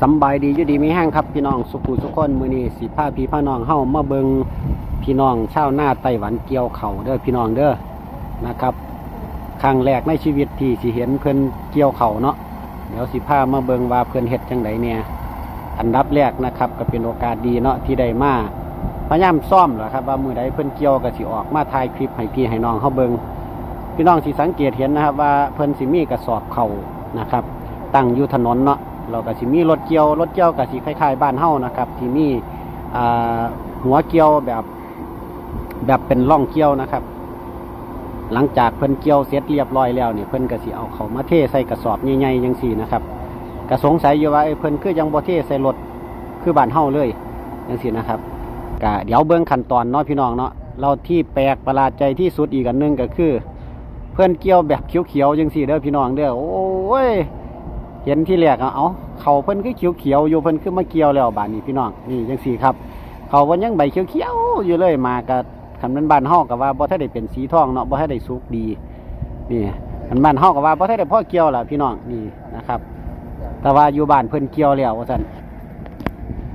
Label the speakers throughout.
Speaker 1: สำบายดีอยู่ดีมีแห้งครับพี่น้องสุขุสุขคนมือนี้สีผ้าพี่ผ้าน้องเฮ้ามาเบิงพี่น้องชาวหน้าไต้หวันเกี่ยวเขาเด้อพี่น้องเด้อนะครับครั้งแรกในชีวิตที่สิเห็นเพิ่อนเกี่ยวเขาเนาะเดี๋ยวสิผ้ามาเบิงว่าเพิ่อนเฮ็ดจังไดเนี่ยอันดับแรกนะครับก็เป็นโอกาสดีเนาะที่ได้มาพยายามซ่อมเหรอครับว่ามือใดเพิ่อนเกี่ยวก็สิออกมาถ่ายคลิปให้พี่ให้น้องเฮาเบิงพี่น้องสิสังเกตเห็นนะครับ ว่าเพิ่อนสิมีกระสอบเข่านะครับ ตั้งอยู่ถนนเนาะ เราก็สิมีรถเกี่ยวรถเกี่ยวก็สิคล้ายๆบ้านเฮ้านะครับ ที่มีหัวเกี่ยวแบบแบบเป็นร่องเกี่ยวนะครับ หลังจากเพิ่นเกี่ยวเสร็จเรียบร้อยแล้วเนี่ยเพิ่นก็สิเอาเขามาเทใส่กระสอบใหญ่ๆจังซี่นะครับก็สงสัยอยู่ว่าเอ้เพิ่นคือยังบ่เทใส่รถคือบ้านเฮ้าเลยจังซี่นะครับก็เดี๋ยวเบิ่งขั้นตอนเนาะพี่น้องเนาะเราที่แปลกประหลาดใจที่สุดอีกอันนึงก็คือ เพื่อนเกี่ยวแบบเขียวๆจังสี่เด้อพี่น้องเด้อโอ้ยเห็นที่แรกอะเอา เขาเพิ่นคือเขียวๆอยู่เพิ่นคือมาเกี่ยวแล้วบาดนี้พี่น้องนี่จังสีครับ เขาวันยังใบเขียวๆอยู่เลยมากับคันมันบานเฮากับว่าบ่ทันได้เป็นสีทองเนาะบ่ทันได้สุกดีนี่คันบานเฮากับว่าบ่ทันได้พ่อเกี่ยวล่ะพี่น้องนี่นะครับ แต่ว่าอยู่บ้านเพิ่นเกี่ยวแล้วว่าซั่น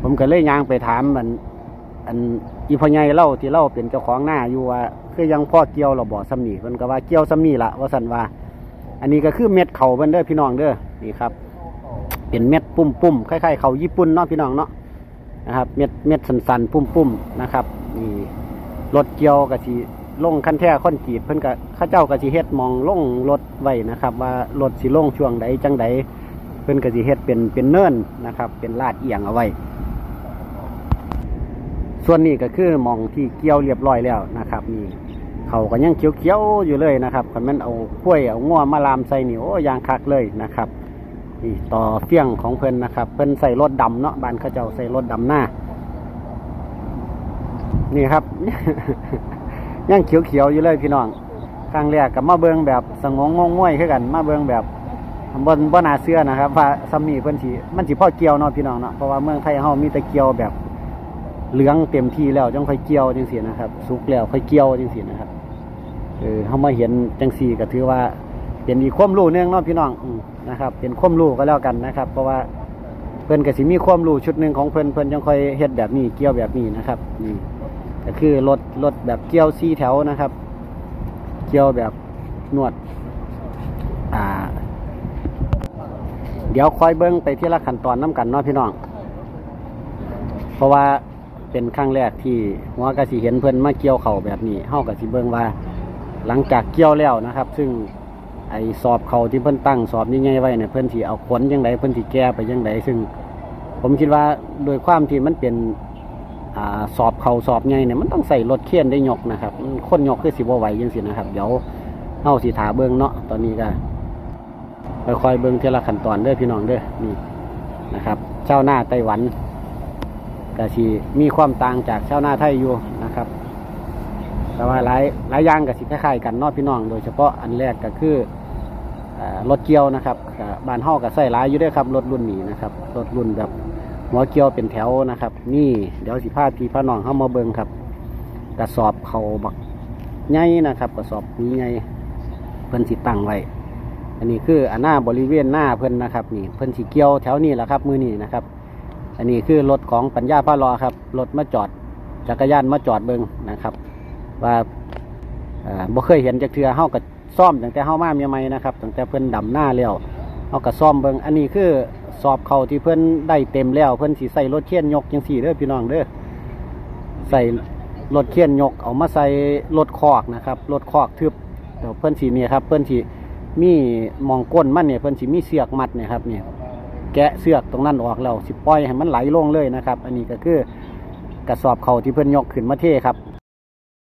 Speaker 1: ผมก็เลยยางไปถามมันอันอีพ่อใหญ่เล่าที่เล่าเป็นเจ้าของหน้าอยู่ว่าคือยังพ่อเกี่ยวเราบ่อซ้ำนี่เพิ่นก็ว่าเกี่ยวซ้ำนี่ละว่าซั่นว่า อันนี้ก็คือเม็ดเขาเพิ่นเด้อพี่น้องเด้อนี่ครับ เป็นเม็ดปุ่มปุ่มคล้ายๆเขาญี่ปุ่นเนาะพี่น้องเนาะนะครับ เม็ดเม็ดสันๆปุ่มปุ่มนะครับนี่รถเกียวก็สิลงคันแท้ค่อนกรีดเพิ่นก็เข้าเจ้าก็สิเฮ็ดมองล่งรถไว้นะครับ ว่ารถสิลงช่วงใดจังใดเพิ่นก็สิเฮ็ดเป็นเป็นเนินนะครับ เป็นลาดเอียงเอาไว้ ส่วนนี้ก็คือมองที่เกี่ยวเรียบร้อยแล้วนะครับนี่เขาก็ยังเขียวๆอยู่เลยนะครับคันแมันเอากล้วยเอาง้วมาลามใส่นี่โอ้ยางคักเลยนะครับ นี่ต่อเฟี้ยงของเพิ่นนะครับ เพิ่นใส่รถดำเนาะบ้านเขาเจ้าใส่รถดำหน้า นี่ครับ ยังเขียวๆอยู่เลยพี่น้องครั้งแรกกับมาเบิงแบบสงงงงง่วยคือกัน มาเบิงแบบบนบนนาเสื้อนะครับว่าซัมมี่เพิ่นสิมันสิพ่อเกียวเนาะพี่น้องเนาะเพราะว่าเมืองไทยเฮามีแต่เกียวแบบเหลืองเต็มที่แล้วจังค่อยเกียวจังสีนะครับสุกแล้วค่อยเกียวจังสีนะครับเออเขามาเห็นจังสีก็ถือว่า เป็นอีกความรู้หนึงเนาะพี่น้องนะครับ เป็นความรู้ก็แล้วกันนะครับ เพราะว่าเพิ่นก็สิมีความรู้ชุดหนึ่งของเพิ่นเพิ่นจังค่อยเฮ็ดแบบนี้เกี่ยวแบบนี้นะครับนี่ก็คือรถรถแบบเกี่ยวสี่แถวนะครับ เกี่ยวแบบนวดอ่า เดี๋ยวคอยเบิ้งไปที่ละขั้นตอนน้กันเนาะพี่น้อง เพราะว่าเป็นครั้งแรกที่หัวกะสิเห็นเพิ่อนมาเกี่ยวเข่าแบบนี้เฮากะสิเบิ่งว่า หลังจากเกี่ยวแล้วนะครับ ซึ่ง ไอ้สอบเข่าที่เพิ่นตั้งสอบยังไงไว้เนี่ยเพิ่นสิเอาขนยังไงเพิ่นสิแก้ไปยังไงซึ่ง ผมคิดว่าโดยความที่มันเป็นอสอบเข่าสอบไงเนี่ยมันต้องใส่รถเคี่ยนได้ยกนะครับคนยกคือสิบ่ไหวจังซี่นะครับ เดี๋ยวเฮาสิถาเบิ่งเนาะตอนนี้ก็ค่อยๆเบิ่งทีละขั้นตอนเด้อพี่น้องเด้อนี่นะครับเจ้าหน้าไต้หวันก็สิมีความต่างจากชาวนาไทยอยู่ แต่ว่าหลายหลายอย่างก็สิคล้ายๆกันนอกพี่น้อง โดยเฉพาะอันแรกก็คือรถเกียวนะครับบานเฮาก็ใส่หลายอยู่ด้วยครับรถรุ่นนี้นะครับรถรุ่นแบบหัวเกียวเป็นแถวนะครับ นี่เดี๋ยวสิพาพี่พาน้องเข้ามาเบิ่งครับ กระสอบเขาบักใหญ่นะครับกระสอบนี้ใหญ่เพิ่นสิตั้งไว้อันนี้คืออันหน้าบริเวณหน้าเพิ่นนะครับ นี่เพิ่นสิเกียวแถวนี้แหละครับ มือนี้นะครับ อันนี้คือรถของปัญญาพารอครับรถมาจอดจักรยานมาจอดเบิ้งนะครับ ว่าเอ่อบ่เคยเห็นจากเทือเฮากับซ่อมตั้งแต่เฮามาใหม่ๆนะครับตั้งแต่เพิ่นดำหน้าแล้วเฮากับซ่อมเบิงอันนี้คือสอบเขาที่เพิ่นได้เต็มแล้ว เพิ่นสิใส่รถเคียนยกจังซี่เด้อพี่น้องเด้อใส่รถเคียนยกเอามาใส่รถคอกนะครับรถคอกทึบเดี๋ยวเพิ่นสิเนี่ยครับ เพิ่นสิมีหมองก้นมันเนี่ยเพิ่นสิมีเสือกมัดเนี่ยครับเนี่ยแกะเสือกตรงนั้นออกแล้วสิปล่อยให้มันไหลลงเลยนะครับ อันนี้ก็คือกระสอบเขาที่เพิ่นยกขึ้นมาเทครับ